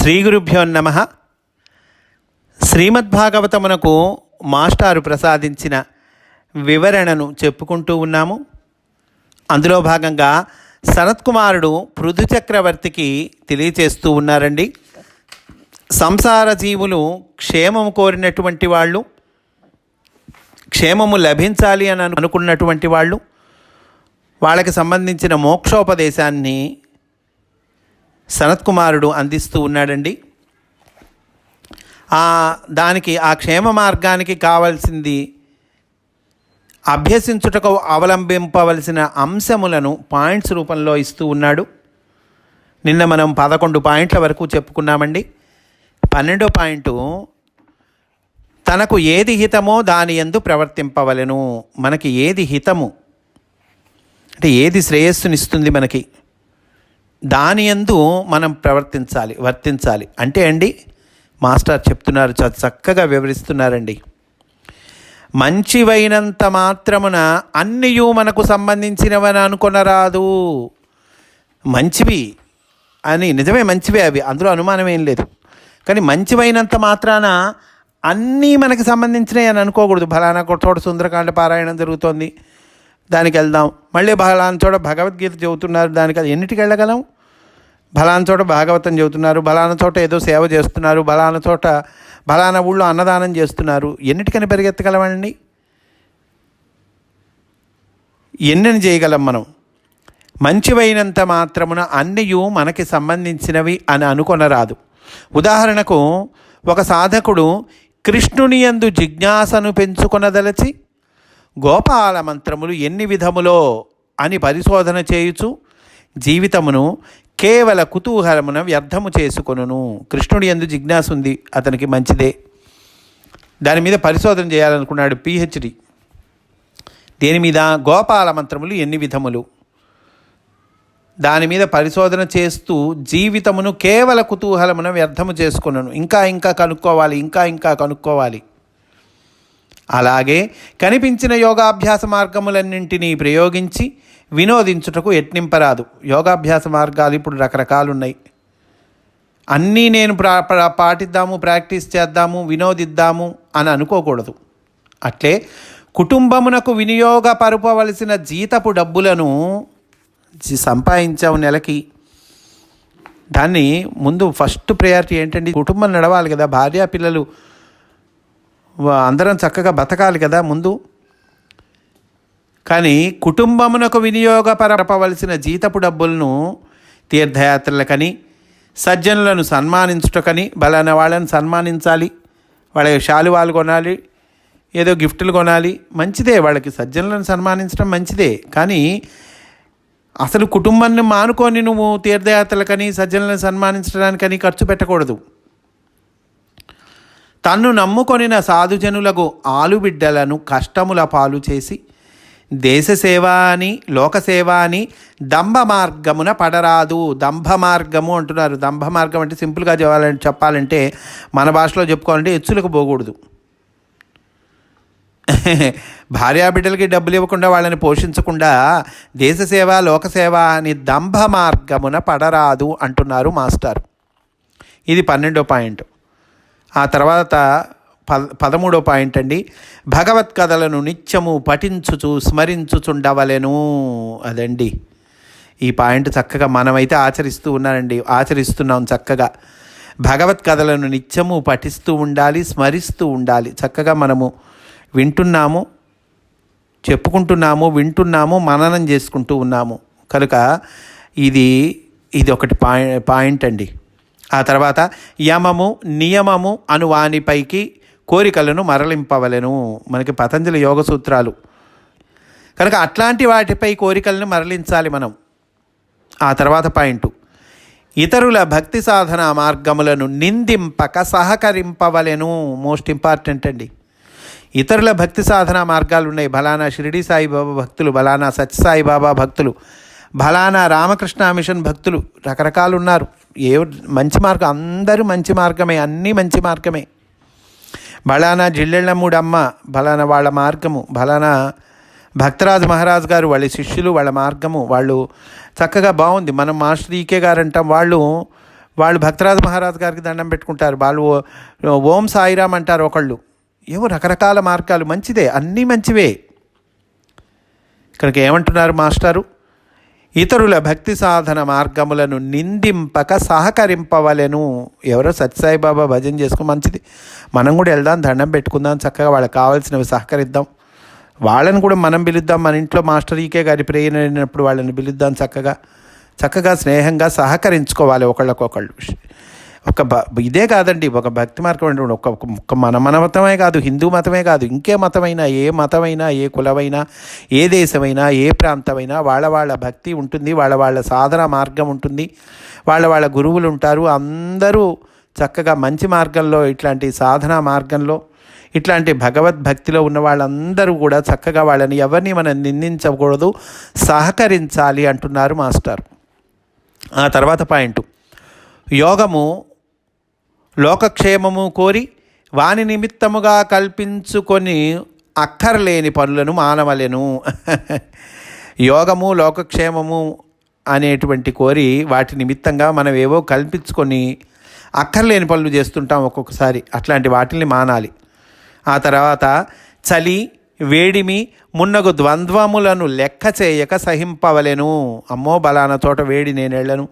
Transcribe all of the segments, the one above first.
శ్రీ గురుభ్యో నమ. శ్రీమద్భాగవతమునకు మాస్టారు ప్రసాదించిన వివరణను చెప్పుకుంటూ ఉన్నాము. అందులో భాగంగా సనత్కుమారుడు పృథు చక్రవర్తికి తెలియచేస్తూ ఉన్నారండి. సంసార జీవులు క్షేమము కోరినటువంటి వాళ్ళు క్షేమము లభించాలి అని అనుకున్నటువంటి వాళ్ళు వాళ్ళకి సంబంధించిన మోక్షోపదేశాన్ని సనత్కుమారుడు అందిస్తూ ఉన్నాడండి. ఆ దానికి ఆ క్షేమ మార్గానికి కావాల్సింది అభ్యసించుటకు అవలంబింపవలసిన అంశములను పాయింట్స్ రూపంలో ఇస్తూ ఉన్నాడు. నిన్న మనం పదకొండు పాయింట్ల వరకు చెప్పుకున్నామండి. పన్నెండో పాయింట్ తనకు ఏది హితమో దాని ఎందు ప్రవర్తింపవలెను. మనకి ఏది హితము? అంటే ఏది శ్రేయస్సునిస్తుంది మనకి? దాని యందు మనం ప్రవర్తించాలి వర్తించాలి. అంటే అండి మాస్టర్ చెప్తున్నారు చక్కగా వివరిస్తున్నారండి. మంచివైనంత మాత్రమున అన్నియు మనకు సంబంధించినవని అనుకొనరాదు. మంచివి అని నిజమే మంచివే అవి అందులో అనుమానం ఏం లేదు. కానీ మంచివైనంత మాత్రాన అన్నీ మనకి సంబంధించినవి అని అనుకోకూడదు. ఫలానా చోట సుందరకాండ పారాయణం జరుగుతోంది దానికి వెళ్దాం. మళ్ళీ ఫలానా చోట భగవద్గీత చెబుతున్నారు దానికి అది ఎన్నిటికి వెళ్ళగలం? బలాన చోట భాగవతం చెబుతున్నారు బలాన చోట ఏదో సేవ చేస్తున్నారు బలాన చోట బలాన ఊళ్ళో అన్నదానం చేస్తున్నారు. ఎన్నిటికని పరిగెత్తగలమండి? ఎన్నని చేయగలం మనం? మంచివైనంత మాత్రమున అన్నియు మనకి సంబంధించినవి అని అనుకొనరాదు. ఉదాహరణకు ఒక సాధకుడు కృష్ణుని యందు జిజ్ఞాసను పెంచుకొనదలచి గోపాల మంత్రములు ఎన్ని విధములో అని పరిశోధన చేయుచు జీవితమును కేవల కుతూహలమున వ్యర్థము చేసుకొనును. కృష్ణుడి ఎందు జిజ్ఞాసు ఉంది అతనికి మంచిదే. దాని మీద పరిశోధన చేయాలనుకున్నాడు పిహెచ్డి. దేని మీద? గోపాల మంత్రములు ఎన్ని విధములు? దాని మీద పరిశోధన చేస్తూ జీవితమును కేవల కుతూహలమున వ్యర్థము చేసుకున్నాను ఇంకా ఇంకా కనుక్కోవాలి ఇంకా ఇంకా కనుక్కోవాలి. అలాగే కనిపించిన యోగాభ్యాస మార్గములన్నింటినీ ప్రయోగించి వినోదించుటకు యత్నింపరాదు. యోగాభ్యాస మార్గాలు ఇప్పుడు రకరకాలు ఉన్నాయి అన్నీ నేను ప్రా పాటిద్దాము ప్రాక్టీస్ చేద్దాము వినోదిద్దాము అని అనుకోకూడదు. అట్లే కుటుంబమునకు వినియోగపరపవలసిన జీతపు డబ్బులను సంపాదించావు నెలకి. దాన్ని ముందు ఫస్ట్ ప్రయారిటీ ఏంటంటే కుటుంబం నడవాలి కదా భార్య పిల్లలు అందరం చక్కగా బతకాలి కదా ముందు. కానీ కుటుంబమునకు వినియోగపరపవలసిన జీతపు డబ్బులను తీర్థయాత్రలకని సజ్జనులను సన్మానించుటకని బలానా వాళ్ళని సన్మానించాలి వాళ్ళ శాలువాలు కొనాలి ఏదో గిఫ్టులు కొనాలి మంచిదే వాళ్ళకి సజ్జనులను సన్మానించడం మంచిదే. కానీ అసలు కుటుంబాన్ని మానుకొని నువ్వు తీర్థయాత్రలకని సజ్జనులను సన్మానించడానికని ఖర్చు పెట్టకూడదు. తన్ను నమ్ముకొనిన సాధుజనులకు ఆలుబిడ్డలను కష్టముల పాలు చేసి దేశసేవ అని లోకసేవ అని దంభ మార్గమున పడరాదు. దంభ మార్గము అంటున్నారు. దంభ మార్గం అంటే సింపుల్గా చెప్పాలంటే చెప్పాలంటే మన భాషలో చెప్పుకోవాలంటే ఎచ్చులకు పోకూడదు. భార్యాబిడ్డలకి డబ్బులు ఇవ్వకుండా వాళ్ళని పోషించకుండా దేశసేవ లోకసేవ అని దంభ మార్గమున పడరాదు అంటున్నారు మాస్టర్. ఇది పన్నెండో పాయింట్. ఆ తర్వాత పద పదమూడో పాయింట్ అండి. భగవత్ కథలను నిత్యము పఠించుచు స్మరించుచుండవలెను అదండి. ఈ పాయింట్ చక్కగా మనమైతే ఆచరిస్తూ ఉన్నానండి. ఆచరిస్తున్నాం చక్కగా. భగవత్ కథలను నిత్యము పఠిస్తూ ఉండాలి స్మరిస్తూ ఉండాలి. చక్కగా మనము వింటున్నాము చెప్పుకుంటున్నాము వింటున్నాము మననం చేసుకుంటూ ఉన్నాము. కనుక ఇది ఇది ఒకటి పాయి పాయింట్ అండి. ఆ తర్వాత యమము నియమము అను వానిపైకి కోరికలను మరలింపవలెను. మనకి పతంజలి యోగ సూత్రాలు. కనుక అట్లాంటి వాటిపై కోరికలను మరలించాలి మనం. ఆ తర్వాత పాయింట్ ఇతరుల భక్తి సాధన మార్గములను నిందింపక సహకరింపవలెను. మోస్ట్ ఇంపార్టెంట్ అండి. ఇతరుల భక్తి సాధన మార్గాలు ఉన్నాయి. బలానా షిరిడి సాయిబాబా భక్తులు బలానా సత్యసాయిబాబా భక్తులు బలానా రామకృష్ణ మిషన్ భక్తులు రకరకాలు ఉన్నారు. ఏ మంచి మార్గం? అందరూ మంచి మార్గమే. అన్నీ మంచి మార్గమే. బలానా జిల్లెళ్ళమ్మూడమ్మ బలానా వాళ్ళ మార్గము బలానా భక్తరాజు మహారాజు గారు వాళ్ళ శిష్యులు వాళ్ళ మార్గము వాళ్ళు చక్కగా బాగుంది. మనం మాస్టర్ ఈకే గారు అంటాం వాళ్ళు వాళ్ళు భక్తరాజు మహారాజు గారికి దండం పెట్టుకుంటారు. వాళ్ళు ఓం సాయిరామ్ అంటారు ఒకళ్ళు. ఏవో రకరకాల మార్గాలు. మంచిదే అన్నీ మంచివే. ఇక్కడికి ఏమంటున్నారు మాస్టారు? ఇతరుల భక్తి సాధన మార్గములను నిందింపక సహకరింపవలెను. ఎవరో సత్యసాయిబాబా భజన చేసుకో మంచిది. మనం కూడా వెళ్దాం దండం పెట్టుకుందాం చక్కగా వాళ్ళకి కావాల్సినవి సహకరిద్దాం. వాళ్ళని కూడా మనం పిలుద్దాం మన ఇంట్లో మాస్టర్ ఈకే గారి ప్రేయర్ అయినప్పుడు వాళ్ళని పిలుద్దాం చక్కగా. చక్కగా స్నేహంగా సహకరించుకోవాలి ఒకళ్ళకొకళ్ళు. ఒక భ ఇదే కాదండి. ఒక భక్తి మార్గం అంటే ఒక ఒక మన మన మతమే కాదు. హిందూ మతమే కాదు. ఇంకే మతమైనా ఏ మతమైనా ఏ కులమైనా ఏ దేశమైనా ఏ ప్రాంతమైనా వాళ్ళ వాళ్ళ భక్తి ఉంటుంది. వాళ్ళ వాళ్ళ సాధన మార్గం ఉంటుంది. వాళ్ళ వాళ్ళ గురువులు ఉంటారు. అందరూ చక్కగా మంచి మార్గంలో ఇట్లాంటి సాధనా మార్గంలో ఇట్లాంటి భగవద్భక్తిలో ఉన్న వాళ్ళందరూ కూడా చక్కగా వాళ్ళని ఎవరిని మనం నిందించకూడదు. సహకరించాలి అంటున్నారు మాస్టర్. ఆ తర్వాత పాయింట్. యోగము లోకక్షేమము కోరి వాని నిమిత్తముగా కల్పించుకొని అక్కర్లేని పనులను మానవలెను. యోగము లోకక్షేమము అనేటువంటి కోరి వాటి నిమిత్తంగా మనం ఏవో కల్పించుకొని అక్కర్లేని పనులు చేస్తుంటాం ఒక్కొక్కసారి. అట్లాంటి వాటిని మానాలి. ఆ తర్వాత చలి వేడిమి మున్నగు ద్వంద్వములను లెక్క చేయక సహింపవలెను. అమ్మో బలానా చోట వేడి నేను వెళ్ళను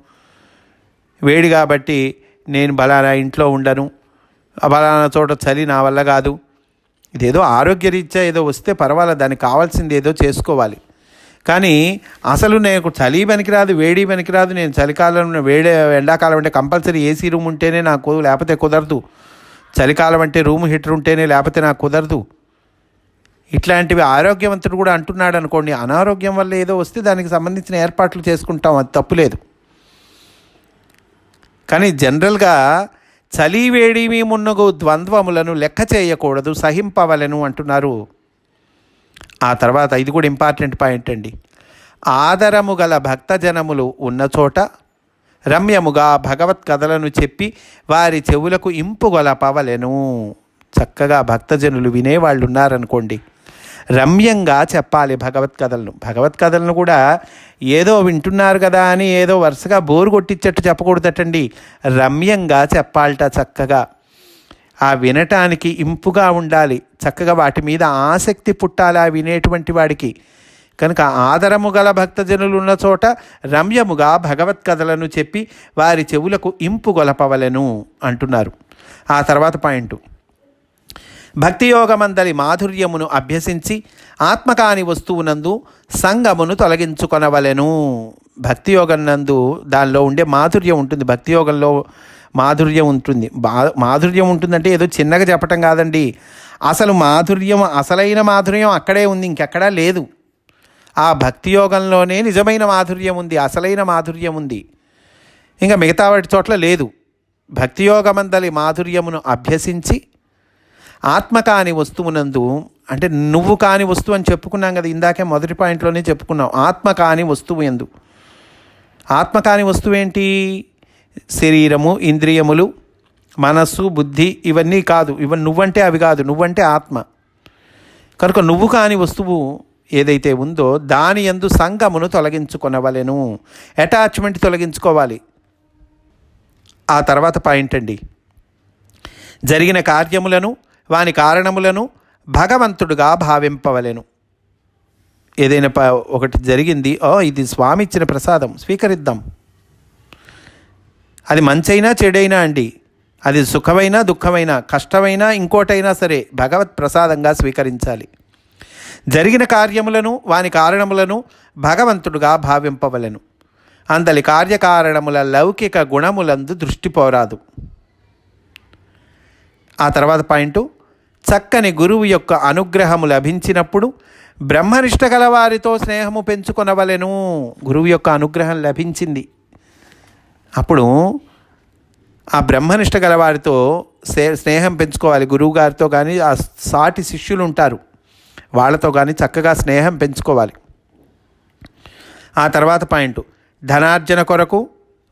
వేడి కాబట్టి నేను బలానా ఇంట్లో ఉండను. బలానా చోట చలి నా వల్ల కాదు. ఇదేదో ఆరోగ్యరీత్యా ఏదో వస్తే పర్వాలేదు దానికి కావాల్సింది ఏదో చేసుకోవాలి. కానీ అసలు నేను చలి పనికిరాదు వేడి పనికిరాదు నేను చలికాలం వేడి ఎండాకాలం అంటే కంపల్సరీ ఏసీ రూమ్ ఉంటేనే నాకు లేకపోతే కుదరదు. చలికాలం అంటే రూమ్ హీటర్ ఉంటేనే లేకపోతే నాకు కుదరదు. ఇట్లాంటివి ఆరోగ్యవంతుడు కూడా అంటున్నాడు అనుకోండి అనారోగ్యం వల్ల ఏదో వస్తే దానికి సంబంధించిన ఏర్పాట్లు చేసుకుంటాం అది తప్పులేదు. కానీ జనరల్గా చలి వేడిమి మున్నగు ద్వంద్వములను లెక్క చేయకూడదు సహింపవలను అంటున్నారు. ఆ తర్వాత ఇది కూడా ఇంపార్టెంట్ పాయింట్ అండి. ఆదరము గల భక్తజనములు ఉన్న చోట రమ్యముగా భగవత్ కథలను చెప్పి వారి చెవులకు ఇంపుగల పవలెను చక్కగా భక్తజనులు వినేవాళ్ళు ఉన్నారనుకోండి రమ్యంగా చెప్పాలి భగవత్ కథలను. భగవత్ కథలను కూడా ఏదో వింటున్నారు కదా అని ఏదో వరుసగా బోరు కొట్టించట్టు చెప్పకూడదటండి. రమ్యంగా చెప్పాలట చక్కగా. ఆ వినటానికి ఇంపుగా ఉండాలి. చక్కగా వాటి మీద ఆసక్తి పుట్టాలి ఆ వినేటువంటి వాడికి. కనుక ఆదరము గల భక్తజనులు ఉన్న చోట రమ్యముగా భగవత్ కథలను చెప్పి వారి చెవులకు ఇంపు గొలపవలెను అంటున్నారు. ఆ తర్వాత పాయింట్. భక్తియోగమందలి మాధుర్యమును అభ్యసించి ఆత్మకాని వస్తువునందు సంగమును తొలగించుకొనవలెను. భక్తియోగం నందు దానిలో ఉండే మాధుర్యం ఉంటుంది. భక్తియోగంలో మాధుర్యం ఉంటుంది. మాధుర్యం ఉంటుందంటే ఏదో చిన్నగా చెప్పటం కాదండి. అసలు మాధుర్యం అసలైన మాధుర్యం అక్కడే ఉంది ఇంకెక్కడా లేదు. ఆ భక్తి యోగంలోనే నిజమైన మాధుర్యం ఉంది అసలైన మాధుర్యం ఉంది. ఇంకా మిగతా వాటి చోట్ల లేదు. భక్తి యోగమందలి మాధుర్యమును అభ్యసించి ఆత్మ కాని వస్తువునందు అంటే నువ్వు కాని వస్తువు అని చెప్పుకున్నాం కదా ఇందాకే మొదటి పాయింట్లోనే చెప్పుకున్నాం. ఆత్మ కాని వస్తువు ఎందు ఆత్మ కాని వస్తువు ఏంటి? శరీరము ఇంద్రియములు మనస్సు బుద్ధి ఇవన్నీ కాదు. ఇవన్నీ నువ్వంటే అవి కాదు. నువ్వంటే ఆత్మ. కనుక నువ్వు కాని వస్తువు ఏదైతే ఉందో దాని ఎందు సంగమును తొలగించుకొనవలెను. అటాచ్మెంట్ తొలగించుకోవాలి. ఆ తర్వాత పాయింట్ అండి. జరిగిన కార్యములను వాని కారణములను భగవంతుడుగా భావింపవలెను. ఏదైనా ప ఒకటి జరిగింది ఓ ఇది స్వామి ఇచ్చిన ప్రసాదం స్వీకరిద్దాం. అది మంచైనా చెడైనా అండి అది సుఖమైనా దుఃఖమైనా కష్టమైనా ఇంకోటైనా సరే భగవత్ ప్రసాదంగా స్వీకరించాలి. జరిగిన కార్యములను వాని కారణములను భగవంతుడుగా భావింపవలెను. అందలి కార్యకారణముల లౌకిక గుణములందు దృష్టి పోరాదు. ఆ తర్వాత పాయింట్ చక్కని గురువు యొక్క అనుగ్రహము లభించినప్పుడు బ్రహ్మనిష్ట గలవారితో స్నేహము పెంచుకొనవలెను. గురువు యొక్క అనుగ్రహం లభించింది. అప్పుడు ఆ బ్రహ్మనిష్ట గల వారితో సే- స్నేహం పెంచుకోవాలి. గురువు గారితో కానీ ఆ సాటి శిష్యులు ఉంటారు వాళ్ళతో కానీ చక్కగా స్నేహం పెంచుకోవాలి. ఆ తర్వాత పాయింట్. ధనార్జన కొరకు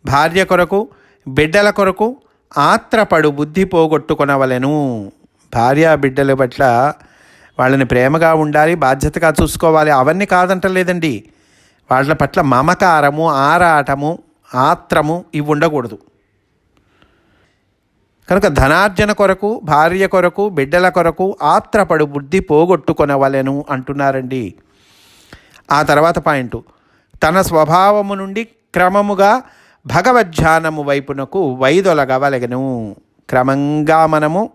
భార్య కొరకు బిడ్డల కొరకు ఆత్రపడు బుద్ధి పోగొట్టుకొనవలెను. భార్య బిడ్డల పట్ల వాళ్ళని ప్రేమగా ఉండాలి బాధ్యతగా చూసుకోవాలి. అవన్నీ కాదంటలేదండి. వాళ్ళ పట్ల మమకారము ఆరాటము ఆత్రము ఇవి ఉండకూడదు. కనుక ధనార్జన కొరకు భార్య కొరకు బిడ్డల కొరకు ఆత్రపడు బుద్ధి పోగొట్టుకొనవలెను అంటున్నారండి. ఆ తర్వాత పాయింట్. తన స్వభావము నుండి క్రమముగా భగవద్ధ్యానము వైపునకు వైదొలగవలగను క్రమంగా మనము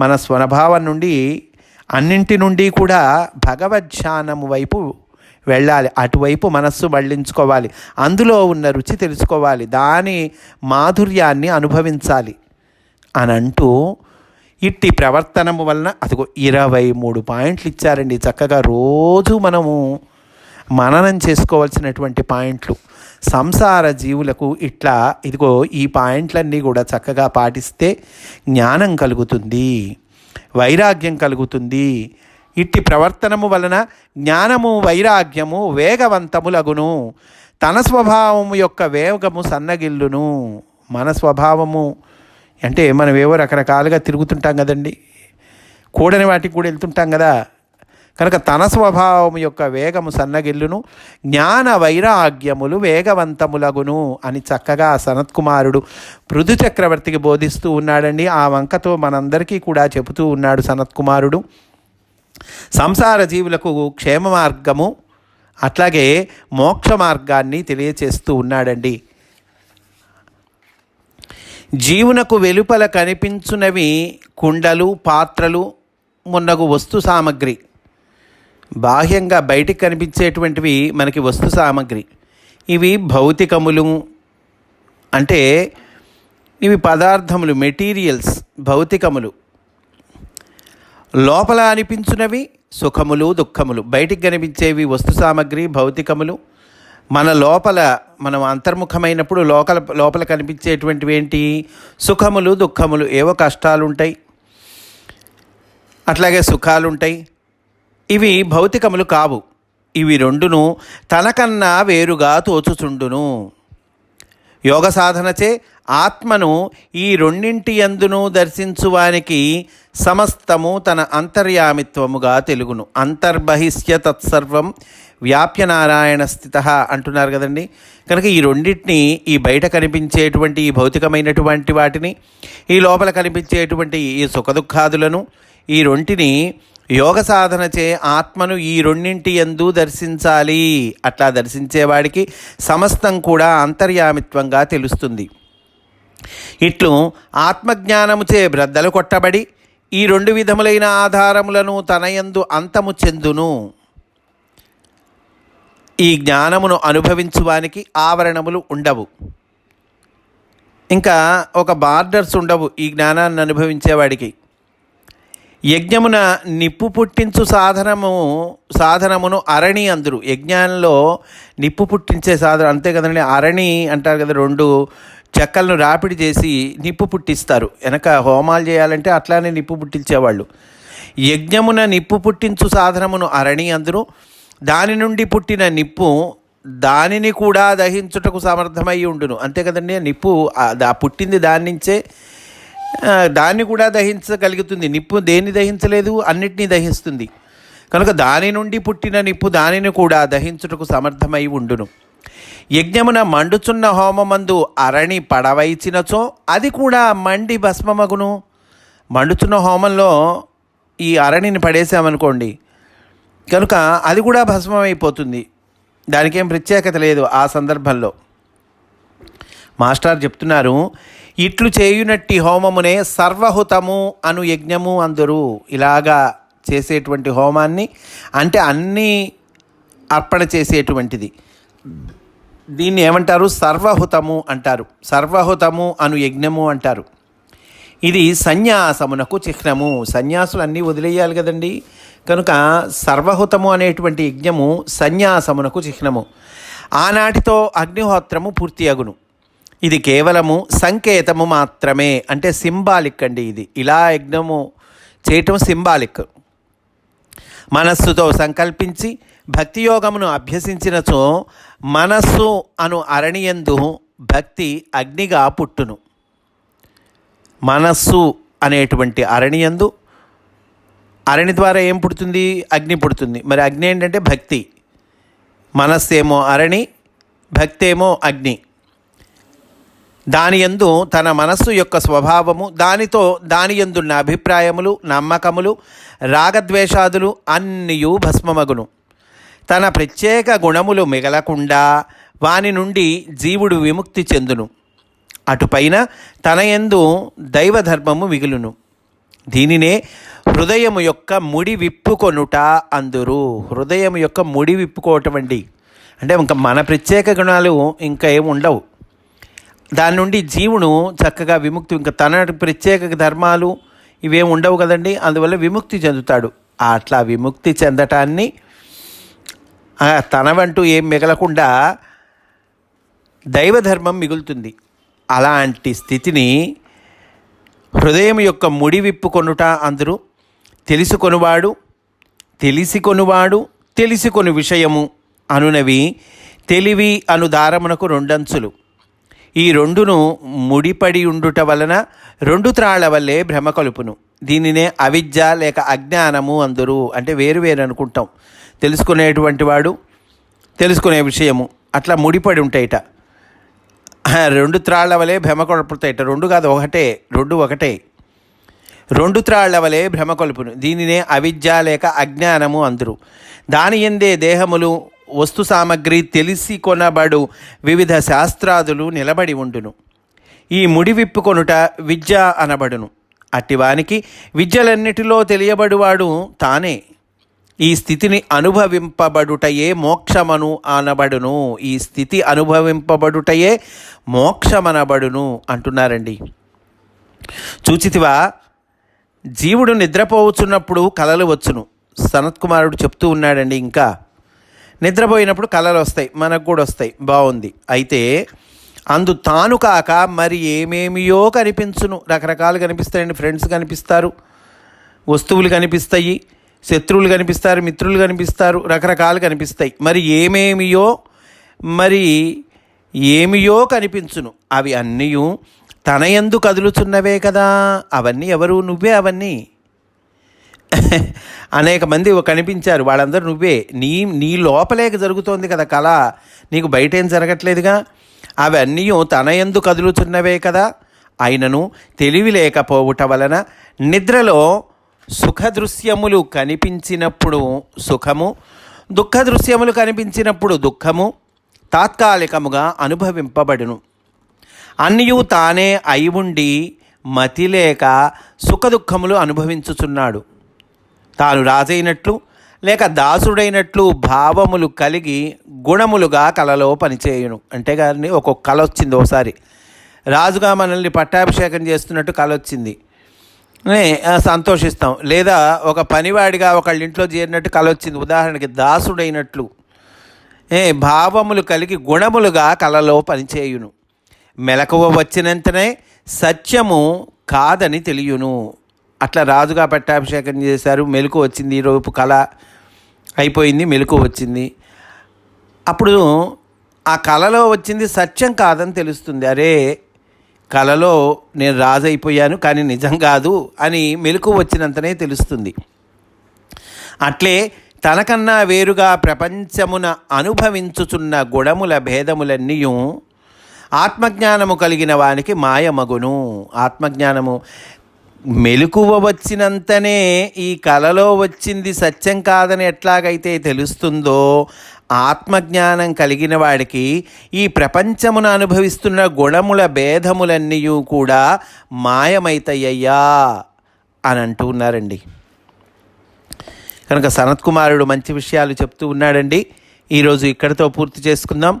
మన స్వభావం నుండి అన్నింటి నుండి కూడా భగవద్ధ్యానము వైపు వెళ్ళాలి. అటువైపు మనస్సు మళ్ళించుకోవాలి. అందులో ఉన్న రుచి తెలుసుకోవాలి. దాని మాధుర్యాన్ని అనుభవించాలి. అని అంటూ ఇట్టి ప్రవర్తనము వలన అదిగో ఇరవై మూడు పాయింట్లు ఇచ్చారండి. చక్కగా రోజు మనము మననం చేసుకోవాల్సినటువంటి పాయింట్లు. సంసార జీవులకు ఇట్లా ఇదిగో ఈ పాయింట్లన్నీ కూడా చక్కగా పాటిస్తే జ్ఞానం కలుగుతుంది వైరాగ్యం కలుగుతుంది. ఇట్టి ప్రవర్తనము వలన జ్ఞానము వైరాగ్యము వేగవంతములగును. తన స్వభావము యొక్క వేగము సన్నగిల్లును. మన స్వభావము అంటే మనం ఏవో రకరకాలుగా తిరుగుతుంటాం కదండి. కూడని వాటికి కూడా వెళ్తుంటాం కదా. కనుక తన స్వభావం యొక్క వేగము సన్నగిల్లును జ్ఞాన వైరాగ్యములు వేగవంతములగును అని చక్కగా సనత్కుమారుడు పృథు చక్రవర్తికి బోధిస్తూ ఉన్నాడండి. ఆ వంకతో మనందరికీ కూడా చెబుతూ ఉన్నాడు సనత్కుమారుడు సంసార జీవులకు క్షేమ మార్గము అట్లాగే మోక్ష మార్గాన్ని తెలియచేస్తూ ఉన్నాడండి. జీవునకు వెలుపల కనిపించునవి కుండలు పాత్రలు మున్నగు వస్తు సామగ్రి. బాహ్యంగా బయటికి కనిపించేటువంటివి మనకి వస్తు సామగ్రి. ఇవి భౌతికములు అంటే ఇవి పదార్థములు మెటీరియల్స్ భౌతికములు. లోపల అనిపించినవి సుఖములు దుఃఖములు. బయటికి కనిపించేవి వస్తు సామగ్రి భౌతికములు. మన లోపల మనం అంతర్ముఖమైనప్పుడు లోపల లోపల కనిపించేటువంటివి ఏంటి? సుఖములు దుఃఖములు. ఏవో కష్టాలు ఉంటాయి అట్లాగే సుఖాలు ఉంటాయి ఇవి భౌతికములు కావు. ఇవి రెండును తనకన్నా వేరుగా తోచుచుండును. యోగ సాధనచే ఆత్మను ఈ రెండింటి ఎందును దర్శించువానికి సమస్తము తన అంతర్యామిత్వముగా తెలుగును. అంతర్బహిష్య తత్సర్వం వ్యాప్యనారాయణ స్థిత అంటున్నారు కదండి. కనుక ఈ రెండింటిని ఈ బయట కనిపించేటువంటి ఈ భౌతికమైనటువంటి వాటిని ఈ లోపల కనిపించేటువంటి ఈ సుఖదుఖాదులను ఈ రెంటిని యోగ సాధన చే ఆత్మను ఈ రెండింటి ఎందు దర్శించాలి. అట్లా దర్శించేవాడికి సమస్తం కూడా అంతర్యామిత్వంగా తెలుస్తుంది. ఇట్లు ఆత్మజ్ఞానముచే బ్రద్దలు కొట్టబడి ఈ రెండు విధములైన ఆధారములను తనయందు అంతము చెందును. ఈ జ్ఞానమును అనుభవించువానికి ఆవరణములు ఉండవు. ఇంకా ఒక బార్డర్స్ ఉండవు ఈ జ్ఞానాన్ని అనుభవించేవాడికి. యజ్ఞమున నిప్పు పుట్టించు సాధనము సాధనమును అరణి అందరు. యజ్ఞంలో నిప్పు పుట్టించే సాధనం అంతే కదండి అరణి అంటారు కదా రెండు చెక్కలను రాపిడి చేసి నిప్పు పుట్టిస్తారు. వెనక హోమాలు చేయాలంటే అట్లానే నిప్పు పుట్టించేవాళ్ళు. యజ్ఞమున నిప్పు పుట్టించు సాధనమును అరణి అందరు. దాని నుండి పుట్టిన నిప్పు దానిని కూడా దహించుటకు సమర్థమై ఉండును. అంతే కదండి నిప్పు దా పుట్టింది దాని నుంచే దాన్ని కూడా దహించగలుగుతుంది. నిప్పు దేన్ని దహించలేదు? అన్నిటినీ దహిస్తుంది. కనుక దాని నుండి పుట్టిన నిప్పు దానిని కూడా దహించుటకు సమర్థమై ఉండును. యజ్ఞమున మండుచున్న హోమమందు అరణి పడవైచినచో అది కూడా మండి భస్మమగును. మండుచున్న హోమంలో ఈ అరణిని పడేసామనుకోండి కనుక అది కూడా భస్మమైపోతుంది. దానికేం ప్రత్యేకత లేదు ఆ సందర్భంలో. మాస్టర్ చెప్తున్నారు ఇట్లు చేయునట్టి హోమమునే సర్వహుతము అను యజ్ఞము అందరూ. ఇలాగా చేసేటువంటి హోమాన్ని అంటే అన్నీ అర్పణ చేసేటువంటిది. దీన్ని ఏమంటారు? సర్వహుతము అంటారు. సర్వహుతము అను యజ్ఞము అంటారు. ఇది సన్యాసమునకు చిహ్నము. సన్యాసులు అన్నీ వదిలేయాలి కదండి. కనుక సర్వహుతము అనేటువంటి యజ్ఞము సన్యాసమునకు చిహ్నము. ఆనాటితో అగ్నిహోత్రము పూర్తి అగును. ఇది కేవలము సంకేతము మాత్రమే. అంటే సింబాలిక్ అండి ఇది. ఇలా యజ్ఞము చేయటం సింబాలిక్. మనస్సుతో సంకల్పించి భక్తి యోగమును అభ్యసించినచో మనస్సు అను అరణియందు భక్తి అగ్నిగా పుట్టును. మనస్సు అనేటువంటి అరణియందు అరణి ద్వారా ఏం పుడుతుంది? అగ్ని పుడుతుంది. మరి అగ్ని ఏంటంటే భక్తి. మనస్సేమో అరణి భక్తేమో అగ్ని. దాని యందు తన మనస్సు యొక్క స్వభావము దానితో దాని యందున్న అభిప్రాయములు నమ్మకములు రాగద్వేషాదులు అన్నియు భస్మమగును. తన ప్రత్యేక గుణములు మిగలకుండా వాని నుండి జీవుడు విముక్తి చెందును. అటుపైన తన యందు దైవధర్మము మిగులును. దీనినే హృదయము యొక్క ముడి విప్పుకొనుట అందురు. హృదయం యొక్క ముడి విప్పుకోవటం అండి అంటే ఇంకా మన ప్రత్యేక గుణాలు ఇంకా ఏమి ఉండవు దాని నుండి జీవుడు చక్కగా విముక్తి ఇంకా తన ప్రత్యేక ధర్మాలు ఇవేం ఉండవు కదండి అందువల్ల విముక్తి చెందుతాడు. అట్లా విముక్తి చెందటాన్ని తనవంటూ ఏం మిగలకుండా దైవధర్మం మిగులుతుంది. అలాంటి స్థితిని హృదయం యొక్క ముడి విప్పుకొనుట అందరూ తెలుసుకొనువాడు తెలిసి కొనువాడు తెలిసి కొను విషయము అనునవి తెలివి అను దారమునకు రెండంచులు. ఈ రెండును ముడిపడి ఉండుట వలన రెండు త్రాళ్ళ వల్లే భ్రమ కలుపును. దీనినే అవిద్య లేక అజ్ఞానము అందరూ అంటే వేరు వేరు అనుకుంటాం. తెలుసుకునేటువంటి వాడు తెలుసుకునే విషయము. అట్లా ముడిపడి ఉంటాయిట రెండు త్రాళ్ళ వలె భ్రమ కొలుపుతాయిట రెండు కాదు ఒకటే. రెండు ఒకటే. రెండు త్రాళ్ళ వలె భ్రమ కొలుపును. దీనినే అవిద్య లేక అజ్ఞానము అందరు. దాని ఎందే దేహములు వస్తు సామగ్రి తెలిసి కొనబడు వివిధ శాస్త్రాదులు నిలబడి ఉండును. ఈ ముడి విప్పుకొనుట విద్య అనబడును. అట్టివానికి విద్యలన్నిటిలో తెలియబడువాడు తానే. ఈ స్థితిని అనుభవింపబడుటయే మోక్షమను అనబడును. ఈ స్థితి అనుభవింపబడుటయే మోక్షమనబడును అంటున్నారండి. చూచితివా జీవుడు నిద్రపోవచ్చున్నప్పుడు కలలు వచ్చును. సనత్కుమారుడు చెప్తూ ఉన్నాడండి ఇంకా. నిద్రపోయినప్పుడు కలలు వస్తాయి మనకు కూడా వస్తాయి. బాగుంది. అయితే అందు తాను కాక మరి ఏమేమియో కనిపించును. రకరకాలు కనిపిస్తాయండి. ఫ్రెండ్స్ కనిపిస్తారు వస్తువులు కనిపిస్తాయి శత్రువులు కనిపిస్తారు మిత్రులు కనిపిస్తారు రకరకాలు కనిపిస్తాయి. మరి ఏమేమియో మరి ఏమియో కనిపించును. అవి అన్నీ తన ఎందు కదులుచున్నవే కదా. అవన్నీ ఎవరు? నువ్వే అవన్నీ. అనేక మంది కనిపించారు. వాళ్ళందరూ నువ్వే నీ నీ లోపలేక జరుగుతోంది కదా కళ. నీకు బయట ఏం జరగట్లేదుగా? అవన్నీ తన ఎందు కదులుతున్నవే కదా. ఆయనను తెలివి లేకపోవుట వలన నిద్రలో సుఖ దృశ్యములు కనిపించినప్పుడు సుఖము దుఃఖ దృశ్యములు కనిపించినప్పుడు దుఃఖము తాత్కాలికముగా అనుభవింపబడును. అన్నియు తానే అయి ఉండి మతి లేక సుఖదుఖములు అనుభవించుచున్నాడు. తాను రాజైనట్లు లేక దాసుడైనట్లు భావములు కలిగి గుణములుగా కలలో పనిచేయును. అంటే గారిని ఒక్కొక్క కళ వచ్చింది ఒకసారి రాజుగా మనల్ని పట్టాభిషేకం చేస్తున్నట్టు కళ వచ్చింది. సంతోషిస్తాం. లేదా ఒక పనివాడిగా ఒకళ్ళ ఇంట్లో చేరినట్టు కళ వచ్చింది. ఉదాహరణకి దాసుడైనట్లు. ఏ భావములు కలిగి గుణములుగా కలలో పనిచేయును. మెలకువ వచ్చినంతనే సత్యము కాదని తెలియును. అట్లా రాజుగా పట్టాభిషేకం చేశారు. మెలకు వచ్చింది. ఈరోపు కళ అయిపోయింది. మెలకు వచ్చింది. అప్పుడు ఆ కళలో వచ్చింది సత్యం కాదని తెలుస్తుంది. అరే కళలో నేను రాజు అయిపోయాను కానీ నిజం కాదు అని మెలకు వచ్చినంతనే తెలుస్తుంది. అట్లే తనకన్నా వేరుగా ప్రపంచమున అనుభవించుచున్న గుణముల భేదములన్నీయూ ఆత్మజ్ఞానము కలిగిన వానికి మాయమగును ఆత్మజ్ఞానము మెలకువ వచ్చినంతనే ఈ కలలో వచ్చింది సత్యం కాదని ఎట్లాగైతే తెలుస్తుందో ఆత్మజ్ఞానం కలిగిన వాడికి ఈ ప్రపంచమున అనుభవిస్తున్న గుణముల భేదములన్నీ కూడా మాయమైతయ్యా అని అంటూ ఉన్నారండి. కనుక సనత్ కుమారుడు మంచి విషయాలు చెప్తూ ఉన్నాడండి. ఈరోజు ఇక్కడితో పూర్తి చేసుకుందాం.